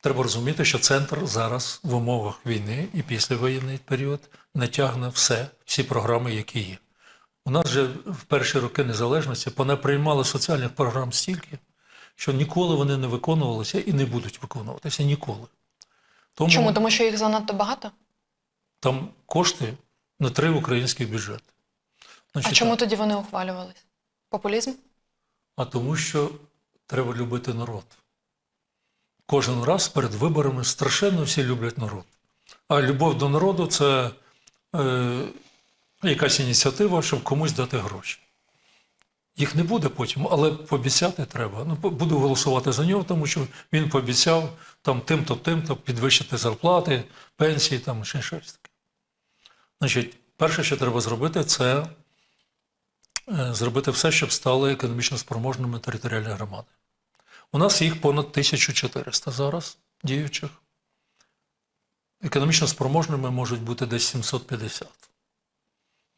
Треба розуміти, що центр зараз в умовах війни і післявоєнний період не тягне все, всі програми, які є. У нас же в перші роки незалежності понаприймали соціальних програм стільки, що ніколи вони не виконувалися і не будуть виконуватися ніколи. Тому Чому? Тому що їх занадто багато? там кошти на три українські бюджети. А чому так. тоді вони ухвалювались? Популізм? А тому, що треба любити народ. Кожен раз перед виборами страшенно всі люблять народ. А любов до народу це е, якась ініціатива, щоб комусь дати гроші. Їх не буде потім, але пообіцяти треба. Ну, буду голосувати за нього, тому що він пообіцяв там тим-то, тим-то підвищити зарплати, пенсії, там ще щось таке. Значить, перше, що треба зробити, це е, зробити все, щоб стали економічно спроможними територіальні громади. У нас їх понад 1400 зараз діючих. Економічно спроможними можуть бути десь 750,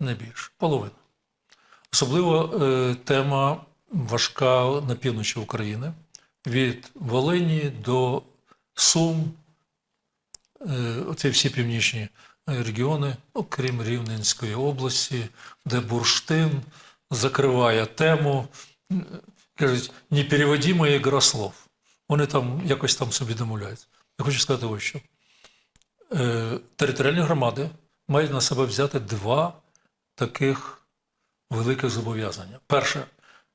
не більше, половина. Особливо е, тема важка на півночі України від Волині до Сум, е, оці всі північні регіони, окрім Рівненської області, де бурштин закриває тему, кажуть, непереводимая ігра слов. Вони там якось там собі домовляються. Я хочу сказати ось що. Е, територіальні громади мають на себе взяти два таких великих зобов'язання. Перше,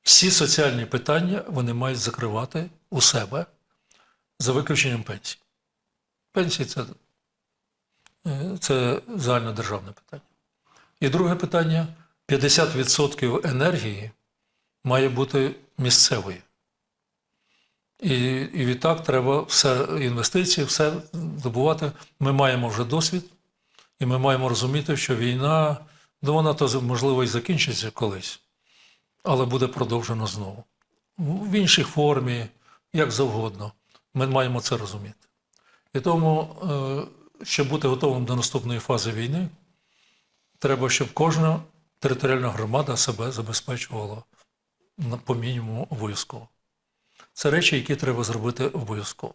всі соціальні питання вони мають закривати у себе за виключенням пенсій. Пенсії це, е, це загальнодержавне питання. І друге питання: 50% енергії має бути місцевою. І, і відтак треба все інвестиції, все добувати. Ми маємо вже досвід, і ми маємо розуміти, що війна, ну вона то можливо і закінчиться колись, але буде продовжено знову. В іншій формі, як завгодно. Ми маємо це розуміти. І тому, е, щоб бути готовим до наступної фази війни, треба, щоб кожна територіальна громада себе забезпечувала по мінімуму обов'язково. Це речі, які треба зробити обов'язково.